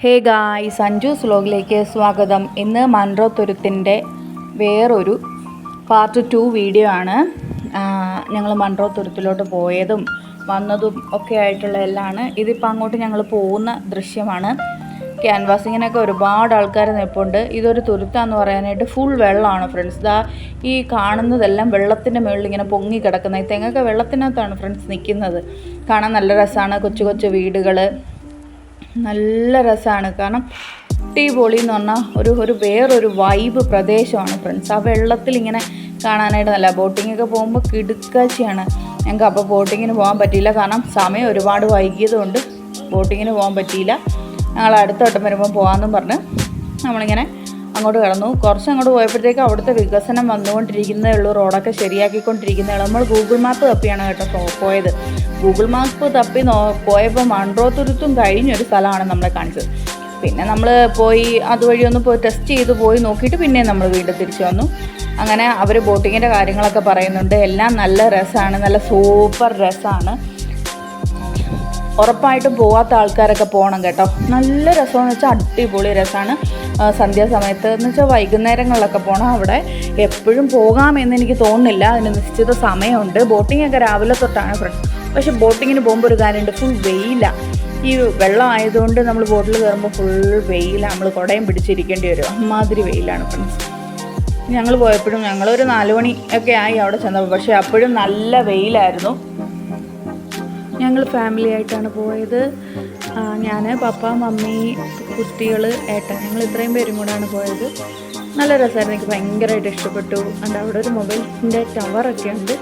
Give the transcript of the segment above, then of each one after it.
ഹേ ഗായ് സഞ്ജു സ്ലോഗിലേക്ക് സ്വാഗതം. ഇന്ന് മൺറോത്തുരുത്തിന്റെ തുരുത്തിന്റെ വേറൊരു പാർട്ട് ടു വീഡിയോ ആണ്. ഞങ്ങൾ മൺറോത്തുരുത്തിലോട്ട് പോയതും വന്നതും ഒക്കെ ആയിട്ടുള്ള എല്ലാമാണ് ഇതിപ്പോൾ അങ്ങോട്ട് ഞങ്ങൾ പോകുന്ന ദൃശ്യമാണ്. ക്യാൻവാസിങ്ങിനൊക്കെ ഒരുപാട് ആൾക്കാർ നിൽപ്പുണ്ട് ഇതൊരു തുരുത്താന്ന് പറയാനായിട്ട് ഫുൾ വെള്ളമാണ് ഫ്രണ്ട്സ് ദാ ഈ കാണുന്നതെല്ലാം വെള്ളത്തിന്റെ മുകളിൽ ഇങ്ങനെ പൊങ്ങി കിടക്കുന്ന ഈ തെങ്ങൊക്കെ വെള്ളത്തിനകത്താണ് ഫ്രണ്ട്സ് നിൽക്കുന്നത് കാണാൻ നല്ല രസമാണ് കൊച്ചു കൊച്ചു വീടുകൾ നല്ല രസമാണ്. കാരണം അടിപൊളി എന്ന് പറഞ്ഞാൽ ഒരു ഒരു വേറൊരു വൈബ് പ്രദേശമാണ് ഫ്രണ്ട്സ് ആ വെള്ളത്തിൽ ഇങ്ങനെ കാണാനായിട്ട് നല്ല. ബോട്ടിംഗ് ഒക്കെ പോകുമ്പോൾ കിടുക്കാച്ചിയാണ് ഞങ്ങൾക്ക് അപ്പോൾ ബോട്ടിങ്ങിന് പോകാൻ പറ്റിയില്ല. കാരണം സമയം ഒരുപാട് വൈകിയതുകൊണ്ട് ബോട്ടിങ്ങിന് പോകാൻ പറ്റിയില്ല. ഞങ്ങൾ അടുത്ത വട്ടം വരുമ്പോൾ പോകാമെന്നും പറഞ്ഞ് നമ്മളിങ്ങനെ അങ്ങോട്ട് കിടന്നു. കുറച്ച് അങ്ങോട്ട് പോയപ്പോഴത്തേക്ക് അവിടുത്തെ വികസനം വന്നുകൊണ്ടിരിക്കുന്നേ ഉള്ളൂ. റോഡൊക്കെ ശരിയാക്കിക്കൊണ്ടിരിക്കുന്നേ ഉള്ളൂ. നമ്മൾ ഗൂഗിൾ മാപ്പ് തപ്പിയാണ് കേട്ടോ പോയത്. ഗൂഗിൾ മാപ്പ് തപ്പി നോ പോയപ്പോൾ മൺറോ തുരുത്തും കഴിഞ്ഞൊരു സ്ഥലമാണ് നമ്മളെ കാണിച്ചത്. പിന്നെ നമ്മൾ പോയി അതുവഴി ഒന്ന് പോയി ടെസ്റ്റ് ചെയ്ത് പോയി നോക്കിയിട്ട് പിന്നെ നമ്മൾ വീണ്ടും തിരിച്ചു വന്നു. അങ്ങനെ അവർ ബോട്ടിങ്ങിന്റെ കാര്യങ്ങളൊക്കെ പറയുന്നുണ്ട്. എല്ലാം നല്ല രസമാണ് നല്ല സൂപ്പർ രസമാണ് ഉറപ്പായിട്ടും പോവാത്ത ആൾക്കാരൊക്കെ പോകണം കേട്ടോ. നല്ല രസമെന്ന് വെച്ചാൽ അടിപൊളി രസമാണ് സന്ധ്യാസമയത്ത് എന്ന് വെച്ചാൽ വൈകുന്നേരങ്ങളിലൊക്കെ പോകണം അവിടെ എപ്പോഴും പോകാമെന്ന് എനിക്ക് തോന്നുന്നില്ല. അതിന് നിശ്ചിത സമയമുണ്ട്. ബോട്ടിംഗ് ഒക്കെ രാവിലെ തൊട്ടാണ് ഫ്രണ്ട്സ് പക്ഷേ ബോട്ടിങ്ങിന് പോകുമ്പോൾ ഒരു കാര്യമുണ്ട്. ഫുൾ വെയിലാണ് ഈ വെള്ളം ആയതുകൊണ്ട് നമ്മൾ ബോട്ടിൽ കയറുമ്പോൾ ഫുൾ വെയിലാണ് നമ്മൾ കുടയും പിടിച്ചിരിക്കേണ്ടി വരും. അമ്മാതിരി വെയിലാണ് ഫ്രണ്ട്സ് ഞങ്ങൾ പോയപ്പോഴും ഞങ്ങളൊരു നാല് മണി ഒക്കെ ആയി അവിടെ ചെന്നപ്പോൾ പക്ഷേ അപ്പോഴും നല്ല വെയിലായിരുന്നു. ഞങ്ങൾ ഫാമിലി ആയിട്ടാണ് പോയത്. ഞാൻ പപ്പ മമ്മി കുട്ടികൾ ഏട്ടൻ ഞങ്ങൾ ഇത്രയും പേരും കൂടാണ് പോയത്. നല്ല രസമായിരുന്നു. എനിക്ക് ഭയങ്കരമായിട്ട് ഇഷ്ടപ്പെട്ടു. അണ്ട് അവിടെ ഒരു മൊബൈലിന്റെ ടവറൊക്കെ ഉണ്ട്.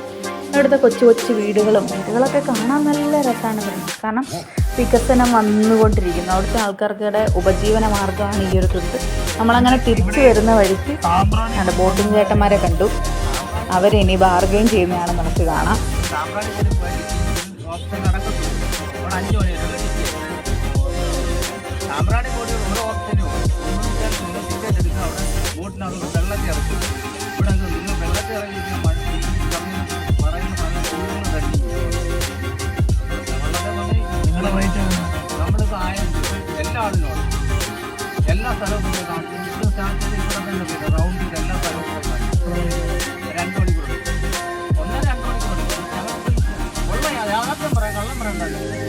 അവിടുത്തെ കൊച്ചു കൊച്ചു വീടുകളും വീടുകളൊക്കെ കാണാൻ നല്ല രസമാണ് കാരണം വികസനം വന്നുകൊണ്ടിരിക്കുന്നു. അവിടുത്തെ ആൾക്കാർക്കിടെ ഉപജീവന മാർഗമാണ് ഈ ഒരു ട്രിപ്പ് നമ്മളങ്ങനെ തിരിച്ചു വരുന്ന വഴിക്ക് ബോട്ടിംഗ് ചേട്ടന്മാരെ കണ്ടു. അവരിനി ബാർഗെയിൻ ചെയ്യുന്നതാണ് നമുക്ക് കാണാം. ഓപ്ഷൻ നടക്കത്തുള്ളൂ അവിടെ അഞ്ച് മണി വരെ സാമ്പ്രാണി പോയി ഓരോ ഓപ്ഷനും. ടിക്കറ്റ് എടുക്കുക അവിടെ ബോട്ടിനകത്ത് വെള്ളത്തിൽ ഇറക്കും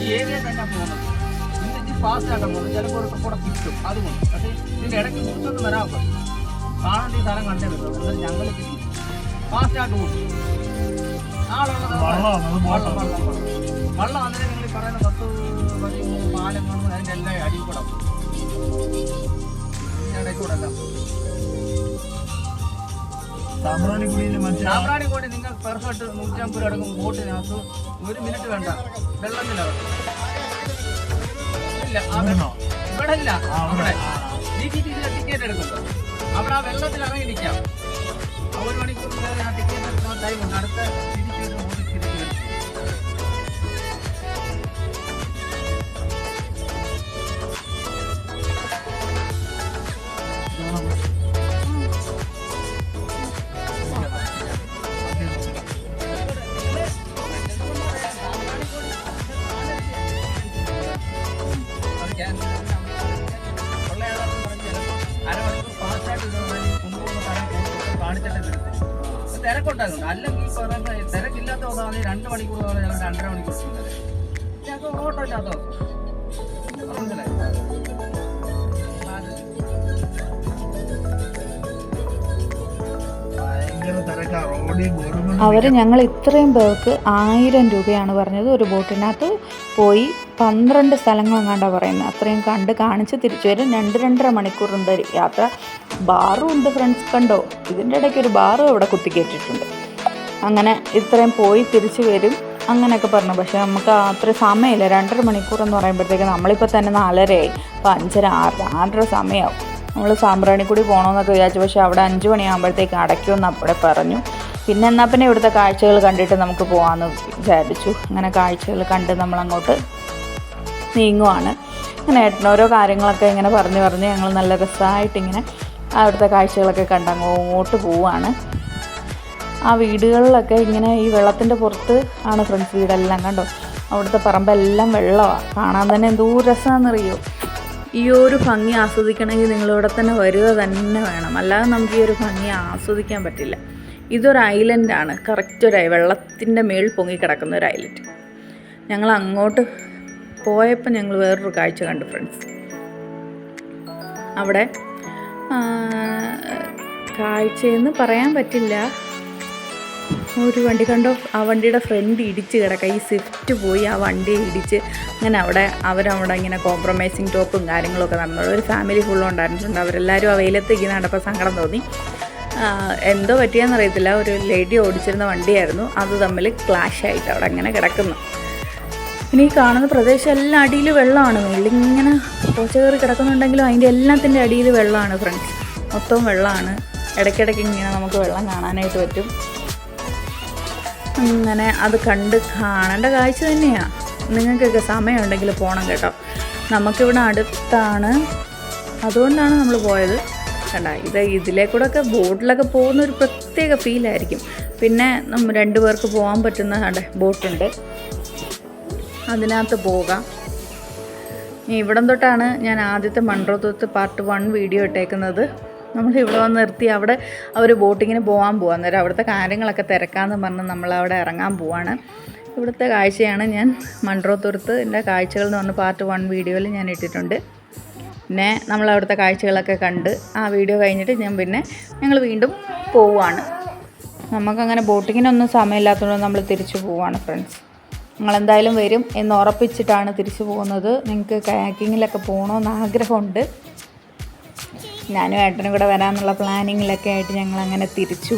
ഏരിയ തന്നെ പോകുന്നത് ഇന്ന് ഇനി ഫാസ്റ്റ് ആക്കാൻ പോകുന്നത് ചിലപ്പോൾ ഒരു കൂടെ കിട്ടും. അതുകൊണ്ട് പക്ഷേ ഇതിന്റെ ഇടയ്ക്ക് കുറച്ചൊന്നും വരാൻ പറ്റും. കാണേണ്ട ഈ സ്ഥലം കണ്ടേ എന്നാൽ ഞങ്ങൾ ഫാസ്റ്റ് ആയിട്ട് പോകും ആളുള്ളത് വള്ളം വള്ളം വള്ളം നിങ്ങൾ പറയുന്ന പത്ത് പതിമൂന്ന് പാലം കാണുമ്പോൾ അതിന്റെ എല്ലാം അടിയിൽ കൂടെ സാമ്പ്രാണിക്കോടി നിങ്ങൾ പെർഫെക്റ്റ് നൂറ്റമ്പത് രൂപ അടക്കം ബോട്ടിനകത്ത് ഒരു മിനിറ്റ് വേണ്ട. വെള്ളത്തിനകത്ത് ഇല്ല ഇവിടെ ഇല്ല അവിടെ. ഡി ടി ടി ടിക്കറ്റ് എടുക്കുന്നു അവിടെ ആ വെള്ളത്തിൽ ഇറങ്ങി നിൽക്കാം ഒരു മണിക്കൂർ അല്ലെങ്കിൽ ഈ പറയുന്ന തിരക്കില്ലാത്ത ഒന്നാണെങ്കിൽ രണ്ട് മണിക്കൂർ പോലെ ഞങ്ങൾ രണ്ടര മണിക്കൂർ ഞങ്ങൾക്ക് ഓട്ടോ ഇല്ലാത്ത അവർ ഞങ്ങൾ ഇത്രയും പേർക്ക് ആയിരം രൂപയാണ് പറഞ്ഞത്. ഒരു ബോട്ടിനകത്ത് പോയി പന്ത്രണ്ട് സ്ഥലങ്ങളെങ്ങാണ്ടാണ് പറയുന്നത്. അത്രയും കണ്ട് കാണിച്ച് തിരിച്ചു വരും. രണ്ട് രണ്ടര മണിക്കൂറുണ്ട് യാത്ര. ബാറും ഉണ്ട് ഫ്രണ്ട്സ് കണ്ടോ? ഇതിന്റെ ഇടയ്ക്ക് ഒരു ബാറും അവിടെ കുത്തിക്കേറ്റിട്ടുണ്ട്. അങ്ങനെ ഇത്രയും പോയി തിരിച്ചു വരും അങ്ങനെയൊക്കെ പറഞ്ഞു. പക്ഷേ നമുക്ക് അത്ര സമയമില്ല. രണ്ടര മണിക്കൂർ എന്ന് പറയുമ്പോഴത്തേക്ക് നമ്മളിപ്പോൾ തന്നെ നാലരയായി. അപ്പോൾ അഞ്ചര ആറ് ആറര സമയമാവും നമ്മൾ സാമ്പ്രാണിക്കൂടി പോകണമെന്നൊക്കെ വിചാരിച്ചു. പക്ഷേ അവിടെ അഞ്ച് മണിയാകുമ്പോഴത്തേക്ക് അടയ്ക്കുമെന്ന് അവിടെ പറഞ്ഞു. പിന്നെ എന്നാൽ പിന്നെ ഇവിടുത്തെ കാഴ്ചകൾ കണ്ടിട്ട് നമുക്ക് പോകാമെന്ന് വിചാരിച്ചു. അങ്ങനെ കാഴ്ചകൾ കണ്ട് നമ്മളങ്ങോട്ട് നീങ്ങുവാണ്. അങ്ങനെ ഏട്ടനോരോ കാര്യങ്ങളൊക്കെ ഇങ്ങനെ പറഞ്ഞ് പറഞ്ഞ് ഞങ്ങൾ നല്ല രസമായിട്ടിങ്ങനെ അവിടുത്തെ കാഴ്ചകളൊക്കെ കണ്ട് അങ്ങോട്ട് പോവാണ്. ആ വീടുകളിലൊക്കെ ഇങ്ങനെ ഈ വെള്ളത്തിന്റെ പുറത്ത് ആണ് ഫ്രണ്ട്സ് വീടെല്ലാം കണ്ടോ? അവിടുത്തെ പറമ്പെല്ലാം വെള്ളമാണ് കാണാൻ തന്നെ എന്തോ രസമാണെന്നറിയോ ഈ ഒരു ഭംഗി ആസ്വദിക്കണമെങ്കിൽ നിങ്ങളിവിടെ തന്നെ വരിക തന്നെ വേണം. അല്ലാതെ നമുക്ക് ഈ ഒരു ഭംഗി ആസ്വദിക്കാൻ പറ്റില്ല. ഇതൊരു ഐലൻഡാണ് കറക്റ്റ് ഒരു വെള്ളത്തിന്റെ മേളിൽ കിടക്കുന്ന ഒരു ഐലൻഡ് ഞങ്ങൾ അങ്ങോട്ട് പോയപ്പോൾ ഞങ്ങൾ വേറൊരു കാഴ്ച കണ്ടു ഫ്രണ്ട്സ് അവിടെ കാഴ്ചയെന്ന് പറയാൻ പറ്റില്ല. ഒരു വണ്ടി കണ്ടോ? ആ വണ്ടിയുടെ ഫ്രണ്ട് ഇടിച്ച് കിടക്കുക ഈ സ്വിഫ്റ്റ് പോയി ആ വണ്ടിയെ ഇടിച്ച് അങ്ങനെ അവിടെ അവരവിടെ ഇങ്ങനെ കോംപ്രമൈസിങ് ടോപ്പും കാര്യങ്ങളൊക്കെ നമ്മൾ ഒരു ഫാമിലി ഫുള്ളും ഉണ്ടായിരുന്നിട്ടുണ്ട്. അവരെല്ലാവരും ആ വെയിലത്ത് ഇങ്ങനെ കണ്ടപ്പോൾ സങ്കടം തോന്നി. എന്തോ പറ്റിയെന്നറിയത്തില്ല ഒരു ലേഡി ഓടിച്ചിരുന്ന വണ്ടിയായിരുന്നു. അത് തമ്മിൽ ക്ലാഷ് ആയിട്ട് അവിടെ അങ്ങനെ കിടക്കുന്നു. ഇനി കാണുന്ന പ്രദേശം എല്ലാം അടിയിൽ വെള്ളമാണ്. വെള്ളിങ്ങനെ പോച്ച കയറി കിടക്കുന്നുണ്ടെങ്കിലും അതിന്റെ എല്ലാത്തിന്റെ അടിയിൽ വെള്ളമാണ് ഫ്രണ്ട്സ് മൊത്തം വെള്ളമാണ്. ഇടയ്ക്കിടയ്ക്ക് ഇങ്ങനെ നമുക്ക് വെള്ളം കാണാനായിട്ട് പറ്റും. അങ്ങനെ അത് കണ്ട് കാണേണ്ട കാഴ്ച തന്നെയാണ് നിങ്ങൾക്കൊക്കെ സമയമുണ്ടെങ്കിൽ പോകണം കേട്ടോ. നമുക്കിവിടെ അടുത്താണ്. അതുകൊണ്ടാണ് നമ്മൾ പോയത്. കണ്ട ഇത് ഇതിലേക്കൂടെ കൂടെ ഒക്കെ ബോട്ടിലൊക്കെ പോകുന്ന ഒരു പ്രത്യേക ഫീലായിരിക്കും പിന്നെ രണ്ടു പേർക്ക് പോകാൻ പറ്റുന്ന ബോട്ടുണ്ട്. അതിനകത്ത് പോകാം. ഇവിടം തൊട്ടാണ് ഞാൻ ആദ്യത്തെ മൺറോത്തൊത്ത് പാർട്ട് വൺ വീഡിയോ ഇട്ടേക്കുന്നത്. നമ്മൾ ഇവിടെ വന്ന് നിർത്തി. അവിടെ അവർ ബോട്ടിങ്ങിന് പോകാൻ പോകാൻ നേരം അവിടുത്തെ കാര്യങ്ങളൊക്കെ തിരക്കാമെന്ന് പറഞ്ഞ് നമ്മൾ അവിടെ ഇറങ്ങാൻ പോവാണ്. ഇവിടുത്തെ കാഴ്ചയാണ് ഞാൻ മൺട്രോത്തുരുത്ത് എന്റെ കാഴ്ചകൾ എന്ന് പറഞ്ഞ പാർട്ട് വൺ വീഡിയോയിൽ ഞാൻ ഇട്ടിട്ടുണ്ട്. പിന്നെ നമ്മൾ അവിടുത്തെ കാഴ്ചകളൊക്കെ കണ്ട് ആ വീഡിയോ കഴിഞ്ഞിട്ട് ഞാൻ പിന്നെ ഞങ്ങൾ വീണ്ടും പോവുകയാണ് നമുക്കങ്ങനെ ബോട്ടിങ്ങിനൊന്നും സമയമില്ലാത്തതുകൊണ്ട് നമ്മൾ തിരിച്ചു പോവുകയാണ് ഫ്രണ്ട്സ്. നിങ്ങളെന്തായാലും വരും എന്ന് ഉറപ്പിച്ചിട്ടാണ് തിരിച്ചു പോകുന്നത്. നിങ്ങൾക്ക് കയാക്കിങ്ങിലൊക്കെ പോകണമെന്ന് ആഗ്രഹമുണ്ട്. ഞാനും ഏട്ടനും കൂടെ വരാമെന്നുള്ള പ്ലാനിങ്ങിലൊക്കെ ആയിട്ട് ഞങ്ങൾ അങ്ങനെ തിരിച്ചു.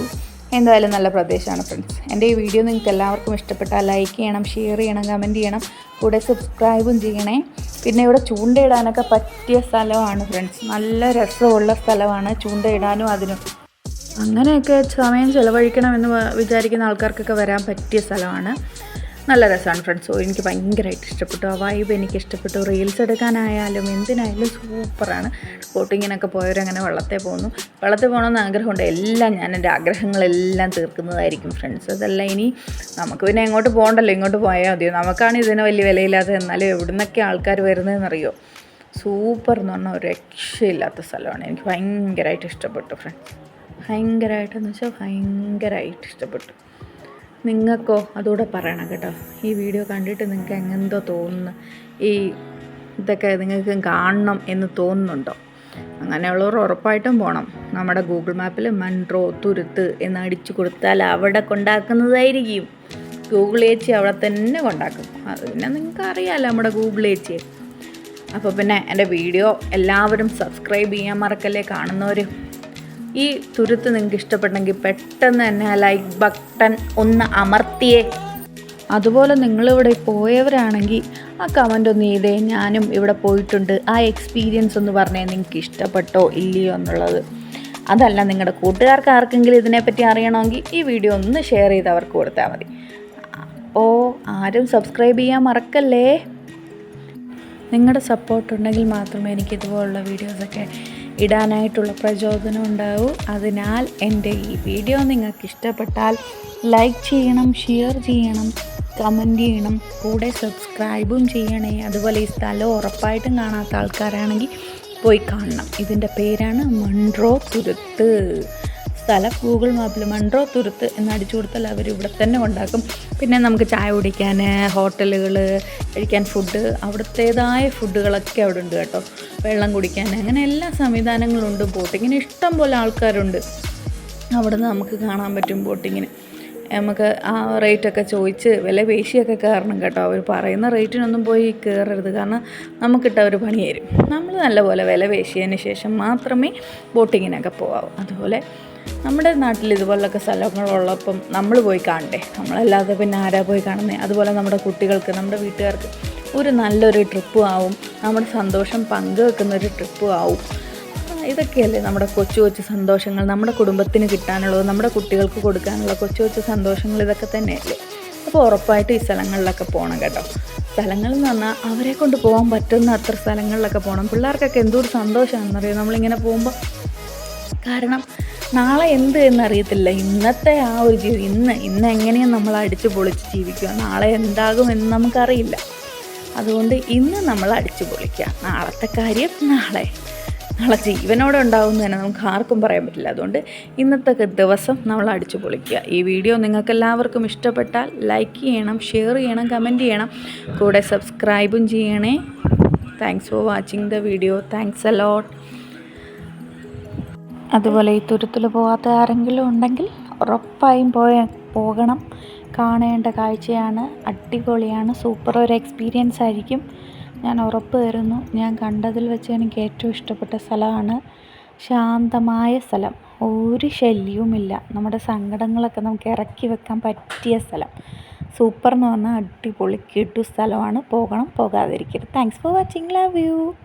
എന്തായാലും നല്ല പ്രദേശമാണ് ഫ്രണ്ട്സ് എന്റെ ഈ വീഡിയോ നിങ്ങൾക്ക് എല്ലാവർക്കും ഇഷ്ടപ്പെട്ടാൽ ലൈക്ക് ചെയ്യണം ഷെയർ ചെയ്യണം കമന്റ് ചെയ്യണം. കൂടെ സബ്സ്ക്രൈബും ചെയ്യണേ. പിന്നെ ഇവിടെ ചൂണ്ടയിടാനൊക്കെ പറ്റിയ സ്ഥലമാണ് ഫ്രണ്ട്സ് നല്ല രസമുള്ള സ്ഥലമാണ് ചൂണ്ടയിടാനും അതിനും. അങ്ങനെയൊക്കെ സമയം ചിലവഴിക്കണമെന്ന് വിചാരിക്കുന്ന ആൾക്കാർക്കൊക്കെ വരാൻ പറ്റിയ സ്ഥലമാണ്. നല്ല രസമാണ് ഫ്രണ്ട്സ് എനിക്ക് ഭയങ്കരമായിട്ട് ഇഷ്ടപ്പെട്ടു. ആ വൈബ് എനിക്ക് ഇഷ്ടപ്പെട്ടു. റീൽസ് എടുക്കാനായാലും എന്തിനായാലും സൂപ്പറാണ് ബോട്ടിങ്ങിനൊക്കെ പോയവരങ്ങനെ വെള്ളത്തിൽ പോകുന്നു വെള്ളത്തിൽ പോകണമെന്ന് ആഗ്രഹമുണ്ട്. എല്ലാം ഞാൻ എന്റെ ആഗ്രഹങ്ങളെല്ലാം തീർക്കുന്നതായിരിക്കും ഫ്രണ്ട്സ് അതല്ല ഇനി നമുക്ക് പിന്നെ എങ്ങോട്ട് പോകണ്ടല്ലോ? ഇങ്ങോട്ട് പോയാൽ മതിയോ? നമുക്കാണ് ഇതിന് വലിയ വിലയില്ലാതെ എന്നാലും എവിടെ നിന്നൊക്കെ ആൾക്കാർ വരുന്നതെന്നറിയോ? സൂപ്പർ എന്ന് പറഞ്ഞാൽ ഒരു രക്ഷയില്ലാത്ത സ്ഥലമാണ്. എനിക്ക് ഭയങ്കരമായിട്ട് ഇഷ്ടപ്പെട്ടു ഫ്രണ്ട്സ് ഭയങ്കരമായിട്ടെന്ന് വെച്ചാൽ ഭയങ്കരമായിട്ട് ഇഷ്ടപ്പെട്ടു. നിങ്ങൾക്കോ? അതുകൂടെ പറയണം കേട്ടോ. ഈ വീഡിയോ കണ്ടിട്ട് നിങ്ങൾക്ക് എങ്ങനെന്തോ തോന്നുന്നു. ഈ ഇതൊക്കെ നിങ്ങൾക്ക് കാണണം എന്ന് തോന്നുന്നുണ്ടോ? അങ്ങനെയുള്ളവർ ഉറപ്പായിട്ടും പോകണം നമ്മുടെ ഗൂഗിൾ മാപ്പിൽ മൺട്രോ തുരുത്ത് എന്ന് അടിച്ചു കൊടുത്താൽ അവിടെ കൊണ്ടാക്കുന്നതായിരിക്കും. ഗൂഗിൾ ഏച്ചി അവിടെ തന്നെ കൊണ്ടാക്കും. അത് പിന്നെ നിങ്ങൾക്ക് അറിയാമല്ലോ നമ്മുടെ ഗൂഗിൾ ഏച്ചിയെ അപ്പോൾ പിന്നെ എന്റെ വീഡിയോ എല്ലാവരും സബ്സ്ക്രൈബ് ചെയ്യാൻ മറക്കല്ലേ കാണുന്നവർ? ഈ തുരുത്ത് നിങ്ങൾക്ക് ഇഷ്ടപ്പെട്ടെങ്കിൽ പെട്ടെന്ന് തന്നെ ലൈക്ക് ബട്ടൺ ഒന്ന് അമർത്തിയേ. അതുപോലെ നിങ്ങളിവിടെ പോയവരാണെങ്കിൽ ആ കമന്റ് ഒന്ന് ചെയ്തേ ഞാനും ഇവിടെ പോയിട്ടുണ്ട്. ആ എക്സ്പീരിയൻസ് ഒന്ന് പറഞ്ഞേ. നിങ്ങൾക്ക് ഇഷ്ടപ്പെട്ടോ ഇല്ലയോ എന്നുള്ളത്. അതല്ല നിങ്ങളുടെ കൂട്ടുകാർക്ക് ആർക്കെങ്കിലും ഇതിനെപ്പറ്റി അറിയണമെങ്കിൽ ഈ വീഡിയോ ഒന്ന് ഷെയർ ചെയ്ത് അവർക്ക് കൊടുത്താൽ മതി. അപ്പോൾ ആരും സബ്സ്ക്രൈബ് ചെയ്യാൻ മറക്കല്ലേ? നിങ്ങളുടെ സപ്പോർട്ട് ഉണ്ടെങ്കിൽ മാത്രമേ എനിക്ക് ഇതുപോലുള്ള വീഡിയോസൊക്കെ ഇടാനായിട്ടുള്ള പ്രചോദനം ഉണ്ടാവും. അതിനാൽ എന്റെ ഈ വീഡിയോ നിങ്ങൾക്ക് ഇഷ്ടപ്പെട്ടാൽ ലൈക്ക് ചെയ്യണം ഷെയർ ചെയ്യണം കമന്റ് ചെയ്യണം കൂടെ സബ്സ്ക്രൈബും ചെയ്യണേ. അതുപോലെ ഈ സ്ഥലം ഉറപ്പായിട്ടും കാണാത്ത ആൾക്കാരാണെങ്കിൽ പോയി കാണണം. ഇതിന്റെ പേരാണ് മൺട്രോ തുരുത്ത്. സ്ഥലം ഗൂഗിൾ മാപ്പിൽ മൺട്രോ തുരുത്ത് എന്ന് അടിച്ചു കൊടുത്താൽ അവർ ഇവിടെ തന്നെ ഉണ്ടാക്കും. പിന്നെ നമുക്ക് ചായ കുടിക്കാൻ ഹോട്ടലുകൾ കഴിക്കാൻ ഫുഡ് അവിടുത്തേതായ ഫുഡുകളൊക്കെ അവിടെ ഉണ്ട് കേട്ടോ. വെള്ളം കുടിക്കാൻ അങ്ങനെ എല്ലാ സംവിധാനങ്ങളുണ്ട് ബോട്ടിങ്ങിന്. ഇഷ്ടം പോലെ ആൾക്കാരുണ്ട്. അവിടെ നിന്ന് നമുക്ക് കാണാൻ പറ്റും ബോട്ടിങ്ങിന്. നമുക്ക് ആ റേറ്റൊക്കെ ചോദിച്ച് വില പേശിയൊക്കെ കയറണം കേട്ടോ. അവർ പറയുന്ന റേറ്റിനൊന്നും പോയി കയറരുത് കാരണം നമുക്കിട്ട അവർ പണി തരും നമ്മൾ നല്ലപോലെ വില പേശിയതിന് ശേഷം മാത്രമേ ബോട്ടിങ്ങിനൊക്കെ പോകാവൂ അതുപോലെ നമ്മുടെ നാട്ടിൽ ഇതുപോലൊക്കെ സ്ഥലങ്ങളുള്ളപ്പം നമ്മൾ പോയി കാണണ്ടേ? നമ്മളല്ലാതെ പിന്നെ ആരാ പോയി കാണുന്നത് അതുപോലെ നമ്മുടെ കുട്ടികൾക്ക് നമ്മുടെ വീട്ടുകാർക്ക് ഒരു നല്ലൊരു ട്രിപ്പ് ആവും. നമ്മുടെ സന്തോഷം പങ്കുവെക്കുന്ന ഒരു ട്രിപ്പ് ആവും. ഇതൊക്കെയല്ലേ നമ്മുടെ കൊച്ചു കൊച്ചു സന്തോഷങ്ങൾ നമ്മുടെ കുടുംബത്തിന് കിട്ടാനുള്ളത് നമ്മുടെ കുട്ടികൾക്ക് കൊടുക്കാനുള്ള കൊച്ചു കൊച്ചു സന്തോഷങ്ങൾ ഇതൊക്കെ തന്നെയല്ലേ? അപ്പോൾ ഉറപ്പായിട്ട് ഈ സ്ഥലങ്ങളിലൊക്കെ പോകണം കേട്ടോ. സ്ഥലങ്ങൾ എന്ന് പറഞ്ഞാൽ അവരെ കൊണ്ട് പോകാൻ പറ്റുന്ന അത്ര സ്ഥലങ്ങളിലൊക്കെ പോകണം പിള്ളേർക്കൊക്കെ എന്തോ ഒരു സന്തോഷമാണെന്നറിയാം? നമ്മളിങ്ങനെ പോകുമ്പോൾ കാരണം നാളെ എന്ത് എന്നറിയത്തില്ല. ഇന്നത്തെ ആ ഒരു ജീവിതം ഇന്ന് ഇന്ന് എങ്ങനെയും നമ്മൾ അടിച്ച് പൊളിച്ച് ജീവിക്കുക? നാളെ എന്താകും എന്ന് നമുക്കറിയില്ല. അതുകൊണ്ട് ഇന്ന് നമ്മൾ അടിച്ചു പൊളിക്കുക. നാളത്തെ കാര്യം നാളെ. നാളെ ജീവനോടെ ഉണ്ടാവുമെന്ന് തന്നെ നമുക്ക് ആർക്കും പറയാൻ പറ്റില്ല. അതുകൊണ്ട് ഇന്നത്തെ ദിവസം നമ്മൾ അടിച്ചു പൊളിക്കുക. ഈ വീഡിയോ നിങ്ങൾക്ക് എല്ലാവർക്കും ഇഷ്ടപ്പെട്ടാൽ ലൈക്ക് ചെയ്യണം ഷെയർ ചെയ്യണം കമന്റ് ചെയ്യണം. കൂടെ സബ്സ്ക്രൈബും ചെയ്യണേ. Thanks for watching the video thanks a lot അതുപോലെ ഈ തുരുത്തിൽ പോകാത്ത ആരെങ്കിലും ഉണ്ടെങ്കിൽ ഉറപ്പായും പോയ പോകണം. കാണേണ്ട കാഴ്ചയാണ് അടിപൊളിയാണ് സൂപ്പർ ഒരു എക്സ്പീരിയൻസ് ആയിരിക്കും. ഞാൻ ഉറപ്പ് തരുന്നു ഞാൻ കണ്ടതിൽ വെച്ച് എനിക്ക് ഏറ്റവും ഇഷ്ടപ്പെട്ട സ്ഥലമാണ് ശാന്തമായ സ്ഥലം. ഒരു ശല്യവുമില്ല. നമ്മുടെ സങ്കടങ്ങളൊക്കെ നമുക്ക് ഇറക്കി വെക്കാൻ പറ്റിയ സ്ഥലം. സൂപ്പർ എന്ന് പറഞ്ഞാൽ അടിപൊളി കിട്ടു സ്ഥലമാണ്. പോകണം പോകാതിരിക്കരുത്. Thanks for watching love you